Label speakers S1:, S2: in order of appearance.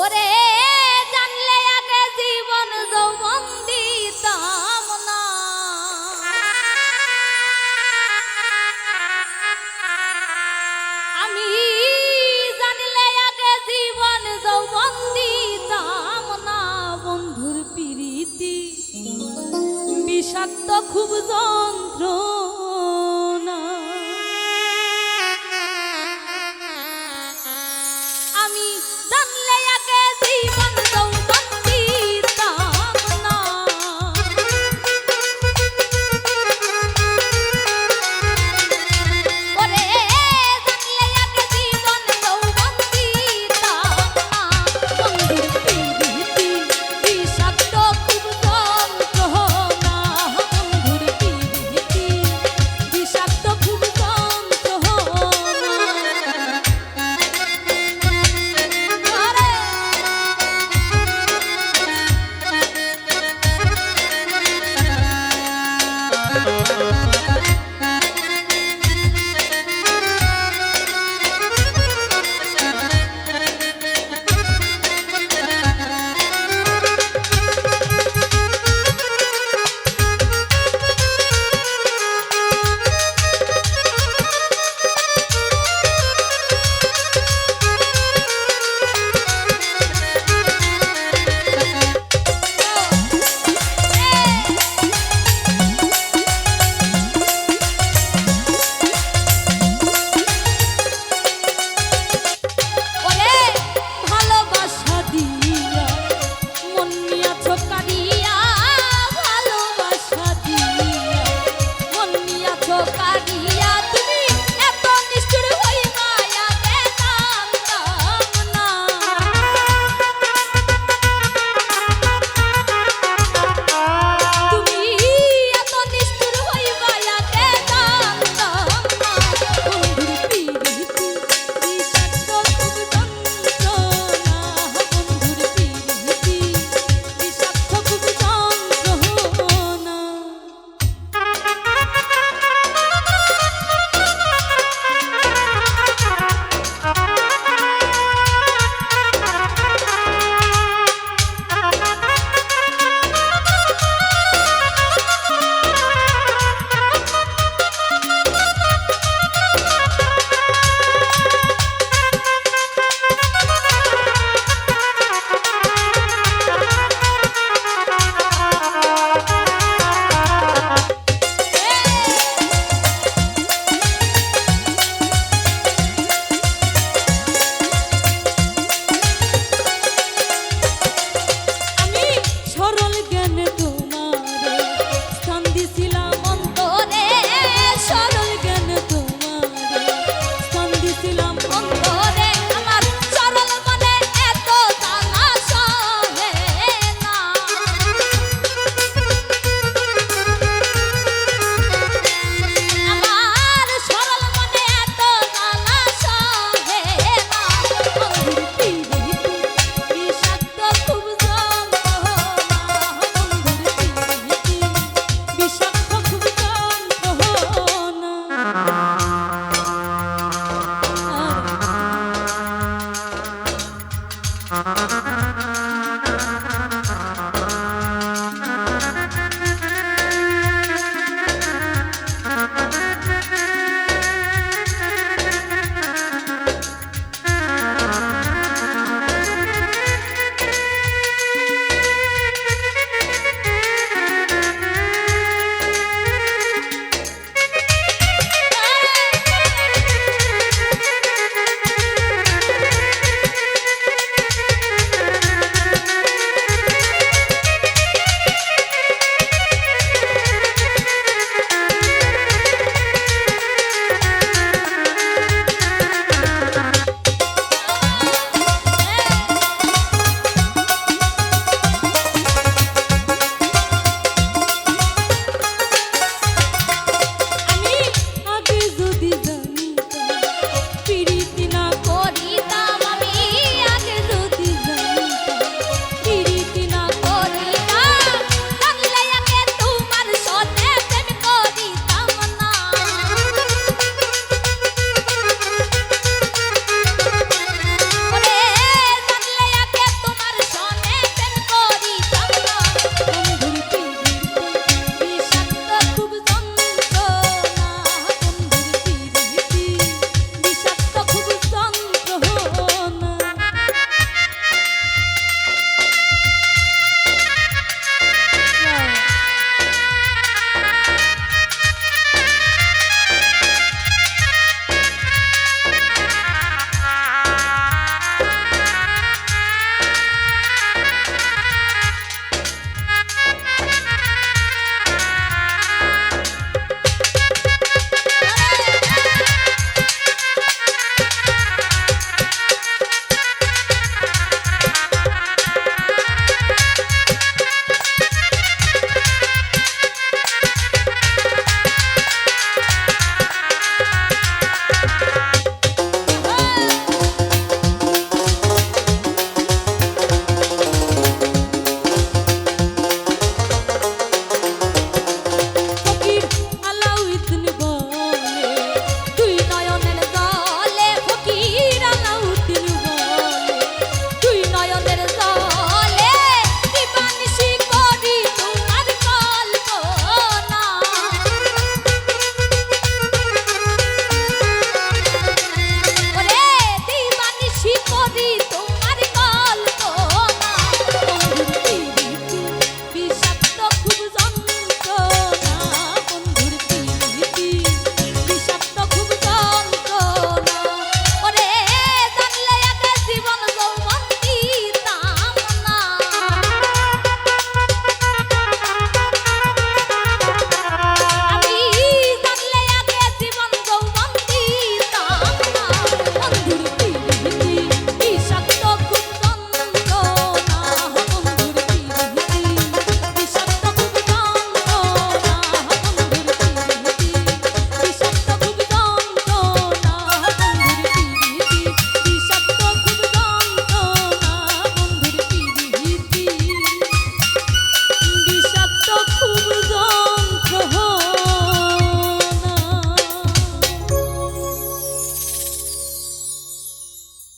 S1: ওরে জানলে আগে জীবন যৌবন দিতাম না। আমি জানলে আগে জীবন যৌবন দিতাম না, বন্ধুর পিরিতি। বিষাক্ত খুব যন্ত্র আমি Thank you.